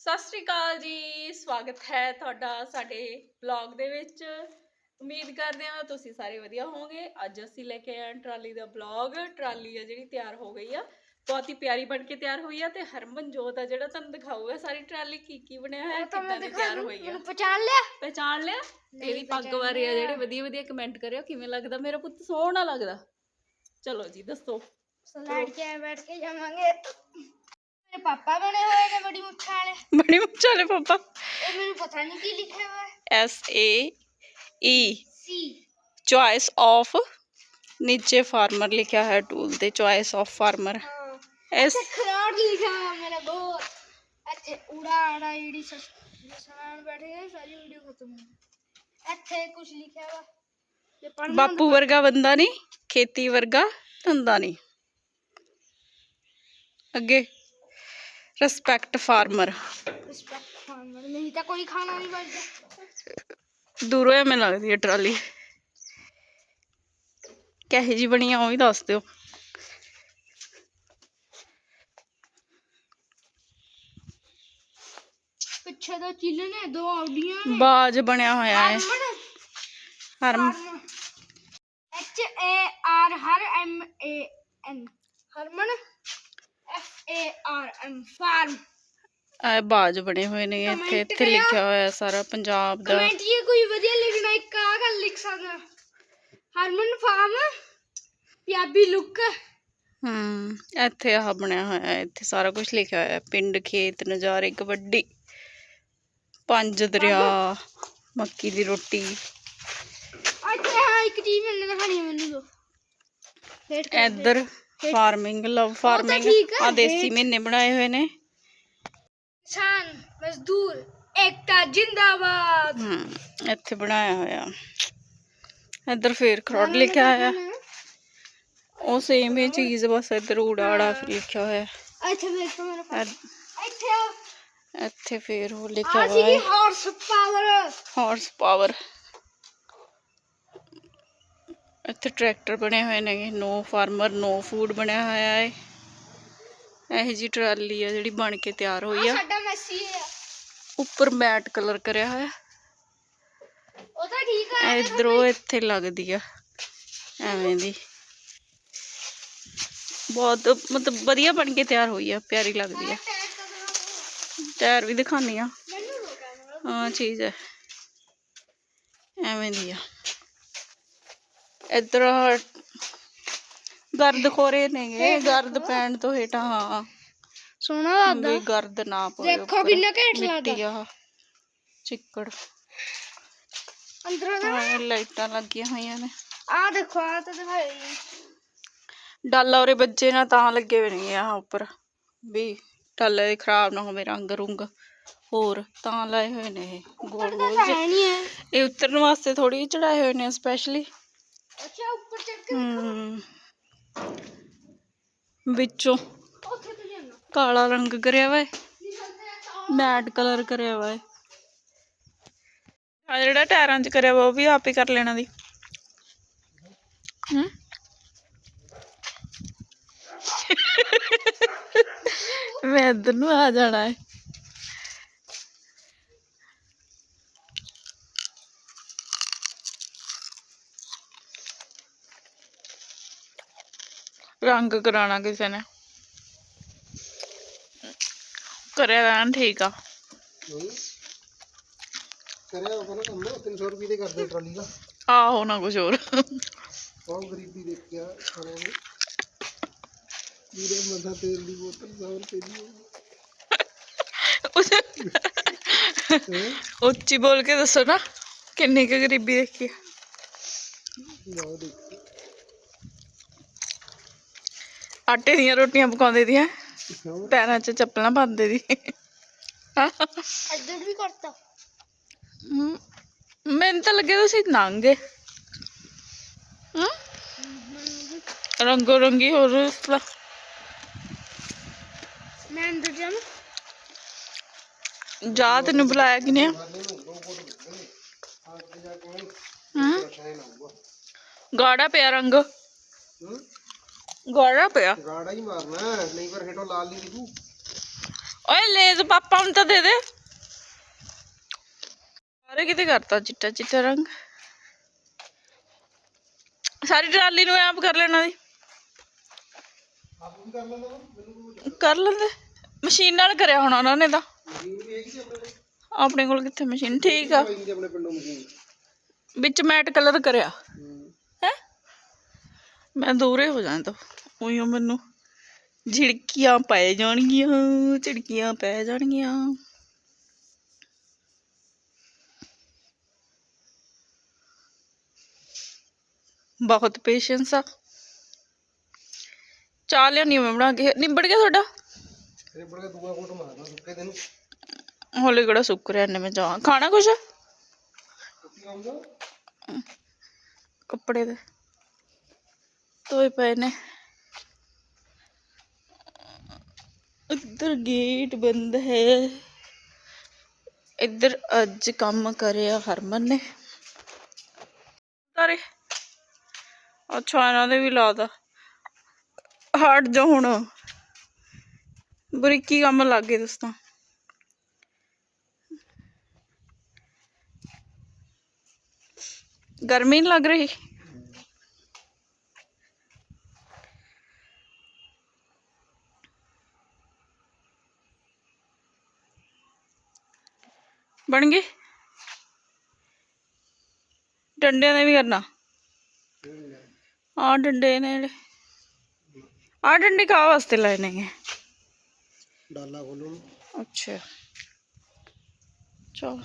ਸਤਿ ਸ਼੍ਰੀ ਅਕਾਲ ਜੀ ਸਵਾਗਤ ਹੈ ਤੁਹਾਡਾ ਸਾਡੇ ਵਲੌਗ ਦੇ ਵਿੱਚ। ਉਮੀਦ ਕਰਦੇ ਹਾਂ ਤੁਸੀਂ ਸਾਰੇ ਵਧੀਆ ਹੋਵੋਗੇ। ਅੱਜ ਅਸੀਂ ਲੈ ਕੇ ਆਏ ਹਾਂ ਟਰਾਲੀ ਦਾ ਵਲੌਗ ਟਰਾਲੀ ਆ ਜਿਹੜੀ ਤਿਆਰ ਹੋ ਗਈ ਆ। ਬਹੁਤ ਹੀ ਪਿਆਰੀ ਬਣ ਕੇ ਤਿਆਰ ਹੋਈ ਆ ਤੇ ਹਰਮਨ ਜੋਤ ਆ ਜਿਹੜਾ ਤੁਹਾਨੂੰ ਦਿਖਾਊਗਾ ਸਾਰੀ ਟਰਾਲੀ ਕੀ ਕੀ ਬਣਿਆ ਹੋਇਆ ਕਿੱਦਾਂ ਦੀ ਤਿਆਰ ਹੋਈ ਆ। ਮੈਨੂੰ ਪਛਾਣ ਲਿਆ? ਪਹਿਚਾਣ ਲਿਆ? ਇਹਦੀ ਪੱਗ ਬਾਰੇ ਆ ਜਿਹੜੇ ਵਧੀਆ ਵਧੀਆ ਕਮੈਂਟ ਕਰਿਓ ਕਿਵੇਂ ਲੱਗਦਾ? ਮੇਰਾ ਪੁੱਤ ਸੋਹਣਾ ਲੱਗਦਾ। ਚਲੋ ਜੀ ਦੱਸੋ। 'ਚ ਐਂ ਬੈਠ ਕੇ ਜਾਵਾਂਗੇ। ਮੇਰੇ ਪਾਪਾ ਬਣੇ ਹੋਏ ਨੇ ਬੜੀ ਮੁੱਛਾਂ ਵਾਲੇ ਬੜੀ ਮੁੱਛਾਂ ਪਾਪਾ ਇਹ ਮੈਨੂੰ ਪਤਾ ਨਹੀਂ ਕੀ ਲਿਖਿਆ ਹੋਇਆ ਹੈ S A E C choice of ਨੀਚੇ ਫਾਰਮਰ ਲਿਖਿਆ ਹੈ ਟੂਲ ਤੇ ਚੁਆਇਸ ਆਫ ਫਾਰਮਰ ਹਾਂ ਐਸ ਇੱਥੇ ਖਰਾੜ ਲਿਖਿਆ ਹੋਇਆ ਮੇਰਾ ਬਹੁਤ ਇੱਥੇ ਉੜਾ ਆੜਾ ਜਿਹੜੀ ਸਨਾਨ ਬੈਠੇ ਨੇ ਸਾਰੀ ਵੀਡੀਓ ਖਤਮ ਹੋ ਗਈ ਇੱਥੇ ਕੁਝ ਲਿਖਿਆ ਹੋਇਆ ਜੇ ਪੜ੍ਹਨਾ ਬਾਪੂ ਵਰਗਾ ਬੰਦਾ ਨਹੀਂ ਖੇਤੀ ਵਰਗਾ ਧੰਦਾ ਨਹੀਂ ਅੱਗੇ ਰਿਸਪੈਕਟ ਫਾਰਮਰ ਰਿਸਪੈਕਟ ਫਾਰਮਰ ਨਹੀਂ ਤਾਂ ਕੋਈ ਖਾਣਾ ਨਹੀਂ ਬਚਦਾ ਦੂਰੋਂ ਐਵੇਂ ਲੱਗਦੀ ਹੈ ਟਰਾਲੀ। ਕਹੇ ਜੀ ਬਣੀ ਆ ਉਹ ਵੀ ਦੱਸ ਦਿਓ। ਪਿੱਛੇ ਤੋਂ ਚਿੱਲ ਨੇ ਦੋ ਆਉਡੀਆਂ ਨੇ। ਬਾਜ ਬਣਿਆ ਹੋਇਆ ਹੈ। ਹਰਮਨ। ਹਰਮ H A R Har M A N Harman. F A R M farm ਇਹ ਬਾਜ ਬਣੇ ਹੋਏ ਨੇ ਇੱਥੇ ਇੱਥੇ। ਲਿਖਿਆ ਹੋਇਆ ਸਾਰਾ ਪੰਜਾਬ ਦਾ। ਕਮੈਂਟ ਇਹ ਕੋਈ ਵਧੀਆ ਲਿਖਣਾ ਇੱਕ ਆ ਗੱਲ ਲਿਖ ਸਕਦਾ। ਹਰਮਨ ਫਾਰਮ ਪੰਜਾਬੀ ਲੁੱਕ ਹਮ ਇੱਥੇ ਆਹ ਬਣਿਆ ਹੋਇਆ ਇੱਥੇ ਸਾਰਾ ਕੁਝ ਲਿਖਿਆ ਹੋਇਆ ਪਿੰਡ ਖੇਤ ਨਜ਼ਾਰੇ ਕਬੱਡੀ ਪੰਜ ਦਰਿਆ ਮੱਕੀ ਦੀ ਰੋਟੀ। ਅੱਛਾ ਹਾਂ ਇੱਕ ਚੀਜ਼ ਮੈਨੂੰ ਦਿਖਾਣੀ ਮੈਨੂੰ ਦੋ। ਇੱਧਰ ਫਾਰਮਿੰਗ ਲਵ ਫਾਰਮਿੰਗ ਠੀਕ ਆ, ਆ ਦੇਸੀ ਹੇਠ। ਮਹੀਨੇ ਬਣਾਏ ਹੋਏ ਨੇ ਕਿਸਾਨ ਮਜ਼ਦੂਰ ਏਕਤਾ ਜਿੰਦਾਬਾਦ ਹਮ ਇੱਥੇ ਬਣਾਇਆ ਹੋਇਆ ਇੱਧਰ ਫੇਰ ਖਰੋੜ ਲਿਖਿਆ ਹੋਇਆ ਉਹ ਸੇਮ ਹੀ ਚੀਜ਼ ਬਸ ਇੱਧਰ ਊੜਾ ਫਿਰ ਲਿਖਿਆ ਹੋਇਆ ਇੱਥੇ ਵੇਖੋ ਮੇਰੇ ਪਾਸ ਇ- ਇੱਥੇ ਆ ਇੱਥੇ ਫੇਰ ਉਹ ਲਿਖਿਆ ਆ ਹੋਇਆ ਸੀ ਹੈ ਹਾਰਸ ਪਾਵਰ ਹਾਰਸ ਪਾਵਰ ਇੱਥੇ ਟਰੈਕਟਰ ਬਣੇ ਹੋਏ ਨੇ ਨੋ ਫਾਰਮਰ ਨੋ ਫੂਡ ਬਣਿਆ ਹੋਇਆ ਹੈ ਇਹ ਜੀ ਟਰਾਲੀ ਆ ਜਿਹੜੀ ਬਣ ਕੇ ਤਿਆਰ ਹੋਈ ਆ ਸਾਡਾ ਮੈਸੀ ਹੈ ਉੱਪਰ ਮੈਟ ਕਲਰ ਕਰਿਆ ਹੋਇਆ ਉਹ ਤਾਂ ਠੀਕ ਆ ਇਧਰੋਂ ਇੱਥੇ ਲੱਗਦੀ ਆ ਐਵੇਂ ਦੀ ਬਹੁਤ ਮਤਲਬ ਵਧੀਆ ਬਣ ਕੇ ਤਿਆਰ ਹੋਈ ਆ ਪਿਆਰੀ ਲੱਗਦੀ ਆ ਟਾਇਰ ਵੀ ਦਿਖਾਨੀ ਆ ਮੈਨੂੰ ਰੋਕਾ ਨਾ ਹਾਂ ਚੀਜ਼ ਹੈ ਐਵੇਂ ਦੀ ਆ ਇੱਧਰ ਗਰਦ ਖੋਰੇ ਨੇਗੇ ਗਰਦ ਪੈਣ ਤੋਂ ਹੇਠਾਂ ਹਾਂ। ਸੋਹਣਾ ਵੀ ਗਰਦ ਨਾ ਪਵੇ ਦੇਖੋ ਉੱਪਰ। ਕਿੰਨਾ ਘੈਂਟ ਮਿੱਟੀ ਲੱਗਦਾ। ਆ ਚਿੱਕੜ। ਅੰਦਰੋਂ ਹਾਂ ਲਾਈਟਾਂ ਲੱਗੀਆਂ ਹੋਈਆਂ ਨੇ। ਆ ਦੇਖੋ ਆ ਤਾਂ ਦਿਖਾਈ ਡਾਲਾ ਉਰੇ ਬੱਜੇ ਨਾ ਤਾਂ ਲੱਗੇ ਹੋਏ ਨੇ ਆ ਉੱਪਰ। ਵੀ ਡਾਲਾ ਦੇ ਖਰਾਬ ਨਾ ਹੋਵੇ ਰੰਗ ਰੁੰਗ। ਹੋਰ ਤਾਂ ਲਾਏ ਹੋਏ ਨੇ ਇਹ। ਗੋਲ ਗੋਲ ਜਿਹੇ। ਹੈ ਨਹੀਂ ਹੈ ਇਹ ਉਤਰਨ ਵਾਸਤੇ ਥੋੜੀ ਚੜਾਏ ਹੋਏ ਨੇ ਸਪੈਸ਼ਲੀ ਅੱਛਾ ਉੱਪਰ ਚੱਕ ਕੇ ਹਮ ਵਿੱਚੋਂ। ਉੱਥੇ ਤੋਂ ਜਾਣਾ। ਕਾਲਾ ਰੰਗ ਕਰਿਆ ਵਾ ਹੈ, ਮੈਟ ਕਲਰ ਕਰਿਆ ਵਾ ਹੈ। ਆ ਜਿਹੜਾ ਟਾਇਰਾਂ 'ਚ ਕਰਿਆ ਵਾ ਉਹ ਵੀ ਆਪ ਹੀ ਕਰ ਲੈਣਾ ਦੀ। ਹਮ ਮੈਂ ਇੱਧਰ ਨੂੰ ਆ ਜਾਣਾ ਹੈ ਰੰਗ ਕਰਾਉਣਾ ਕਿਸੇ ਨੇ ਕਰਿਆ ਵੈਨ ਠੀਕ ਆ ਕਰਿਆ ਉਹ ਨਾ ਕੰਮ 300 ਰੁਪਏ ਦੇ ਕਰਦੇ ਟਰਾਲੀ ਦਾ ਆਹੋ ਨਾ ਕੁਝ ਹੋਰ ਬਹੁਤ ਗਰੀਬੀ ਦੇਖਿਆ ਸਾਰਿਆਂ ਨੇ ਵੀਰੇ ਮਸਾ ਤੇਲ ਦੀ ਬੋਤਲ 100 ਰੁਪਏ ਦੀ ਹੈ ਉੱਚੀ ਬੋਲ ਕੇ ਦੱਸੋ ਨਾ ਕਿੰਨੀ ਕੁ ਗਰੀਬੀ ਦੇਖੀ ਆ। ਲਓ ਦੇਖ ਆਟੇ ਦੀਆਂ ਰੋਟੀਆਂ ਪਕਾਉਂਦੇ ਦੀਆਂ ਪੈਰਾਂ 'ਚ ਚੱਪਲਾਂ ਪਾਉਂਦੇ ਦੀ। ਇੱਧਰ ਵੀ ਕਰਤਾ। ਮੈਨੂੰ ਤਾਂ ਲੱਗੇ ਤੁਸੀਂ ਨੰਗੇ ਰੰਗੋ ਰੰਗੀ ਹੋਰ ਮੈਂ ਅੰਦਰ ਜਾਵਾਂ। ਜਾ ਤੈਨੂੰ ਬੁਲਾਇਆ ਕਿਨੇ ਗਾੜਾ ਪਿਆ ਰੰਗ। ਹੂੰ। ਗਾੜਾ ਪਿਆ। ਗਾੜਾ ਹੀ ਮਾਰਨਾ ਨਹੀਂ ਪਰ ਹੇਠੋਂ ਲਾਲ ਨਹੀਂ ਦਿਖੂ ਓਏ ਲੇਜ਼ ਪਾਪਾ ਨੂੰ ਤਾਂ ਦੇ ਦੇ। ਸਾਰੇ ਕਿਤੇ ਕਰਤਾ ਚਿੱਟਾ ਚਿੱਟਾ ਰੰਗ। ਸਾਰੀ ਟਰਾਲੀ ਨੂੰ ਆਪ ਕਰ ਲੈਣਾ ਦੀ ਕਰ ਲੈਂਦਾ ਮਸ਼ੀਨ ਨਾਲ ਕਰਿਆ ਹੋਣਾ ਉਹਨਾਂ ਨੇ ਤਾਂ। ਆਪਣੇ ਕੋਲ? ਕਿੱਥੇ ਮਸ਼ੀਨ? ਠੀਕ ਆ। ਵਿੱਚ ਮੈਟ ਕਲਰ ਕਰਿਆ। ਮੈਂ ਦੂਰੇ ਹੋ ਜਾਂਦਾ ਉਈਓ ਮੈਨੂੰ। ਝਿੜਕੀਆਂ ਪੈ ਜਾਣਗੀਆਂ ਝਿੜਕੀਆਂ ਪੈ ਜਾਣਗੀਆਂ। ਬਹੁਤ ਪੇਸ਼ੈਂਸ ਆ। ਚਾਹ ਲਿਆਉਣੀ ਮੈਂ ਬਣਾ ਕੇ। ਨਿਬੜ ਗਿਆ ਤੁਹਾਡਾ? ਤੇਰੇ ਬੜਾ ਦੂਆ ਕੋਟ ਸੁੱਕੇ ਦਿਨ ਹੌਲੀ ਕਿਹੜਾ ਸੁੱਕ ਰਿਹਾ ਨੇ ਮੈਂ ਚਾਹ ਖਾਣਾ ਕੁਛ? ਕੱਪੜੇ ਦੇ। ਧੋਏ ਪਏ ਨੇ। ਇੱਧਰ ਗੇਟ ਬੰਦ ਹੈ। ਇੱਧਰ ਅੱਜ ਕੰਮ ਕਰਿਆ ਹਰਮਨ ਨੇ। ਤਾਰੇ ਅੱਛਾ ਇਹਨਾਂ ਦੇ ਵੀ ਲਾਦਾ ਹਟ ਜਾ ਹੁਣ। ਬਰੀਕੀ ਕੰਮ ਲੱਗ ਗਏ ਦੋਸਤਾਂ ਗਰਮੀ ਨਹੀਂ ਲੱਗ ਰਹੀ? ਬਣ ਗਏ? ਡੰਡਿਆਂ ਦਾ ਵੀ ਕਰਨਾ। ਆ ਡੰਡੇ ਨੇ ਜਿਹੜੇ। ਆ ਡੰਡੇ ਕਾ ਵਾਸਤੇ ਲਾਏ ਨੇ ਡਾਲਾ ਖੋਲੋ ਅੱਛਾ। ਚਲ।